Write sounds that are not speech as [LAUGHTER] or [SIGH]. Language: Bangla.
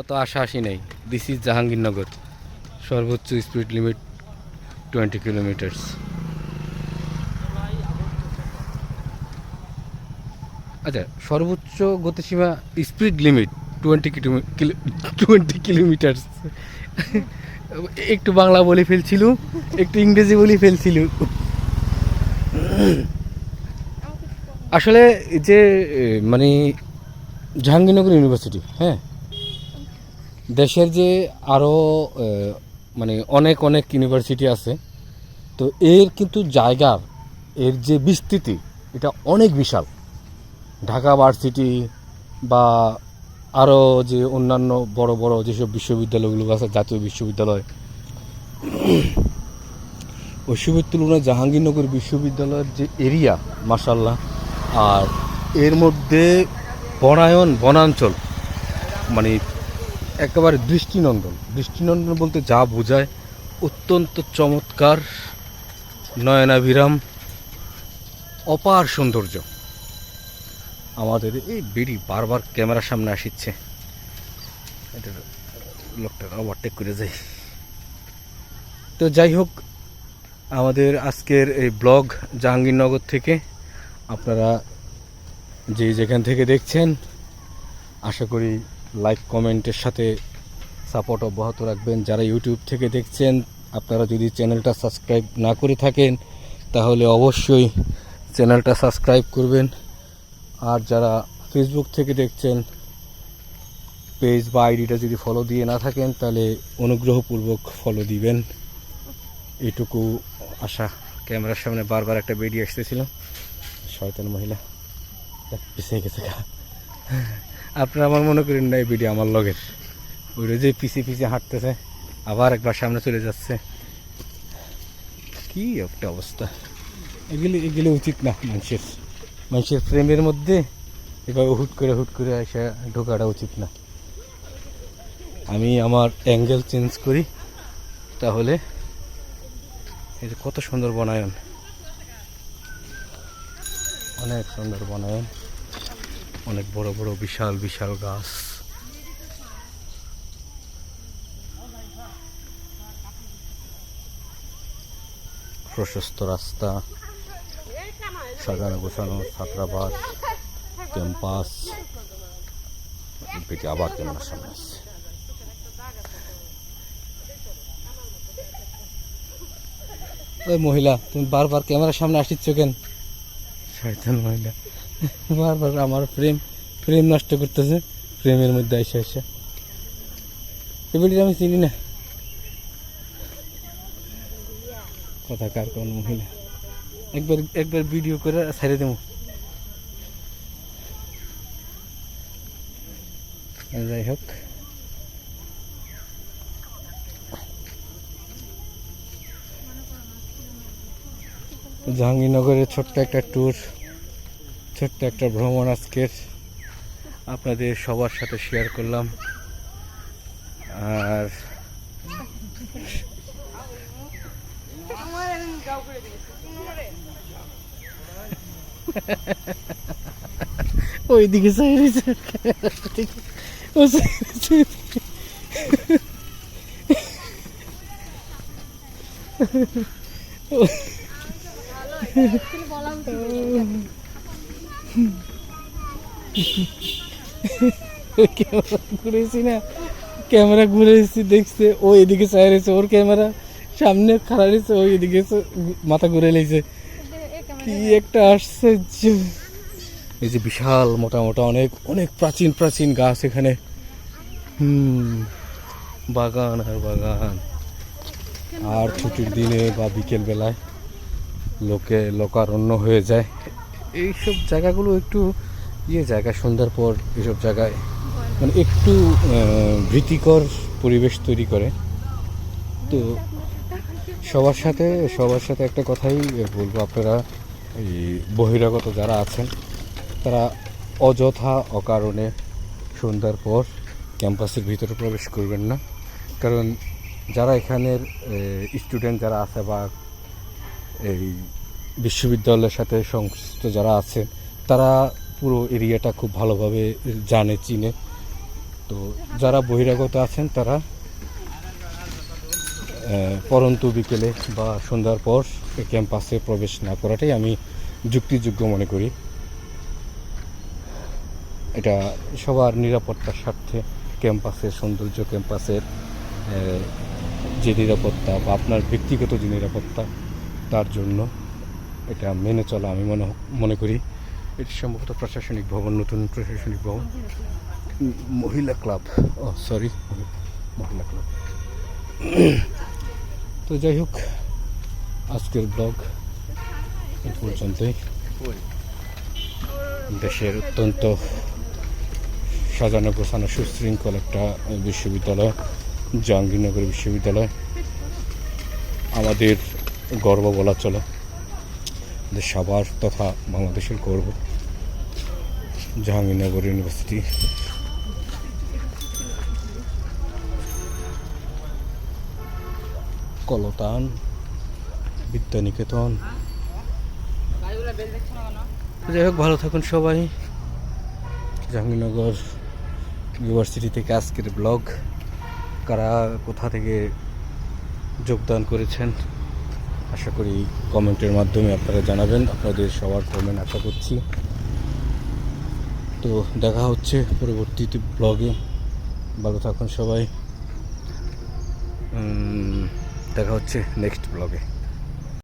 অত আশা আসি নেই। দিস ইজ জাহাঙ্গীরনগর সর্বোচ্চ স্পিড লিমিট টোয়েন্টি কিলোমিটার্স আচ্ছা সর্বোচ্চ গতিসীমা speed limit twenty kilo twenty kilometres একটু বাংলা বলে ফেলছিল, একটু ইংরেজি বলে ফেলছিল। আসলে যে মানে জাহাঙ্গীরনগর ইউনিভার্সিটি হ্যাঁ? দেশের যে আরও মানে অনেক অনেক ইউনিভার্সিটি আছে, তো এর কিন্তু জায়গার, এর যে বিস্তৃতি, এটা অনেক বিশাল। ঢাকা ভার্সিটি বা আরও যে অন্যান্য বড় বড় যেসব বিশ্ববিদ্যালয়গুলো আছে, জাতীয় বিশ্ববিদ্যালয় ওইসবের তুলনায় জাহাঙ্গীরনগর বিশ্ববিদ্যালয়ের যে এরিয়া মাসাল্লাহ আর এর মধ্যে বনায়ন, বনাঞ্চল মানে একেবারে দৃষ্টিনন্দন। দৃষ্টিনন্দন বলতে যা বোঝায়, অত্যন্ত চমৎকার, নয়নাভিরাম, অপার সৌন্দর্য। আমাদের এই বিড়ি বারবার ক্যামেরার সামনে আসিচ্ছে। এটা লোকটা ওভারটেক করে যাই। তো যাই হোক, আমাদের আজকের এই ব্লগ জাহাঙ্গীরনগর থেকে আপনারা যে যেখান থেকে দেখছেন, আশা করি লাইক কমেন্টের সাথে সাপোর্ট অব্যাহত রাখবেন। যারা ইউটিউব থেকে দেখছেন, আপনারা যদি চ্যানেলটা সাবস্ক্রাইব না করে থাকেন, তাহলে অবশ্যই চ্যানেলটা সাবস্ক্রাইব করবেন। আর যারা ফেসবুক থেকে দেখছেন, পেজ বা আইডিটা যদি ফলো দিয়ে না থাকেন, তাহলে অনুগ্রহপূর্বক ফলো দিবেন। এটুকু আশা। ক্যামেরার সামনে বারবার একটা বেরিয়ে আসতেছিল। শয়তান মহিলা পিছিয়ে গেছে। আপনারা আমার মনে করেন না এই ভিডিও আমার লগের। ওইটা যে পিছিয়ে পিছিয়ে হাঁটতেছে, আবার একবার সামনে চলে যাচ্ছে। কি একটা অবস্থা। এগুলি এগুলি উচিত না মানুষের। মানুষের প্রেমের মধ্যে এভাবে হুট করে হুট করে এসে ঢোকাটা উচিত না। আমি আমার অ্যাঙ্গেল চেঞ্জ করি, তাহলে এই কত সুন্দর বনায়ন। অনেক সুন্দর বনায়ন। অনেক বড় বড় বিশাল বিশাল গাছ। প্রশস্ত রাস্তা, সাজানো গোছানো ছাত্রাবাস, ক্যাম্পাস পেটে আবার ক্যামেরার সামনে মহিলা, তুমি বারবার ক্যামেরার সামনে আসিচ্ছ কেন? শয়তান মহিলা। বারবার আমার প্রেম প্রেম নষ্ট করতেছে, প্রেমের মধ্যে এসে এসে এবারে আমি চিনি না। কথা কার কোন মহিলা? একবার একবার ভিডিও করে ছেড়ে দেবো। যাই হোক। জাহাঙ্গীরনগরের ছোট্ট একটা ট্যুর ছোট্ট একটা ভ্রমণ আজকের। আপনাদের সবার সাথে শেয়ার করলাম। আর [LAUGHS] ওইদিকে সাইড। ক্যামেরা ঘুরেছি না। ক্যামেরা ঘুরেছি, দেখছে, ও এদিকে চাই রয়েছে, ওর ক্যামেরা, সামনে খাড়া রয়েছে, ও এদিকে মাথা ঘুরে লেগেছে কি একটা আশ্চর্য। এই যে বিশাল, মোটা মোটা, অনেক অনেক প্রাচীন প্রাচীন গাছ এখানে। হুম, বাগান আর বাগান। আর ছুটির দিনে বা বিকেল বেলায় লোকে লোকারণ্য হয়ে যায়। এইসব জায়গাগুলো একটু ইয়ে জায়গা, সন্ধ্যার পর এসব জায়গায় মানে একটু ভীতিকর পরিবেশ তৈরি করে। তো সবার সাথে সবার সাথে একটা কথাই বলব আপনারা, এই বহিরাগত যারা আছেন, তারা অযথা অকারণে সন্ধ্যার পর ক্যাম্পাসের ভিতরে প্রবেশ করবেন না। কারণ যারা এখানের স্টুডেন্ট যারা আছে বা এই বিশ্ববিদ্যালয়ের সাথে সংশ্লিষ্ট যারা আছে, তারা পুরো এরিয়াটা খুব ভালোভাবে জানে, চিনে। তো যারা বহিরাগত আছেন, তারা পরন্তু বিকেলে বা সন্ধ্যার পর ক্যাম্পাসে প্রবেশ না করাটাই আমি যুক্তিযোগ্য মনে করি। এটা সবার নিরাপত্তার স্বার্থে ক্যাম্পাসের সৌন্দর্য, ক্যাম্পাসের যে নিরাপত্তা বা আপনার ব্যক্তিগত যে নিরাপত্তা তার জন্য এটা মেনে চলা আমি মনে মনে করি। এটি সম্ভবত প্রশাসনিক ভবন, নতুন প্রশাসনিক ভবন। মহিলা ক্লাব। ও, সরি, মহিলা ক্লাব। তো যাই হোক, আজকের ব্লগ এই পর্যন্তই। দেশের অত্যন্ত সাজানো গোছানো সুশৃঙ্খল একটা বিশ্ববিদ্যালয়, জাহাঙ্গীরনগর বিশ্ববিদ্যালয়। আমাদের গর্ব বলা চলে। সবার তথা বাংলাদেশের গর্ব। জাহাঙ্গীরনগর ইউনিভার্সিটি। কলতান, বিদ্যানিকেতন। যাই হোক, ভালো থাকুন সবাই। জাহাঙ্গীরনগর ইউনিভার্সিটি থেকে আজকের ব্লগ। কারা কোথা থেকে যোগদান করেছেন? আশা করি কমেন্টের মাধ্যমে আপনারা জানাবেন, আপনাদের সবার কমেন্ট আশা করছি। তো দেখা হচ্ছে পরবর্তীতে ব্লগে ভালো থাকুন সবাই। দেখা হচ্ছে নেক্সট ব্লগে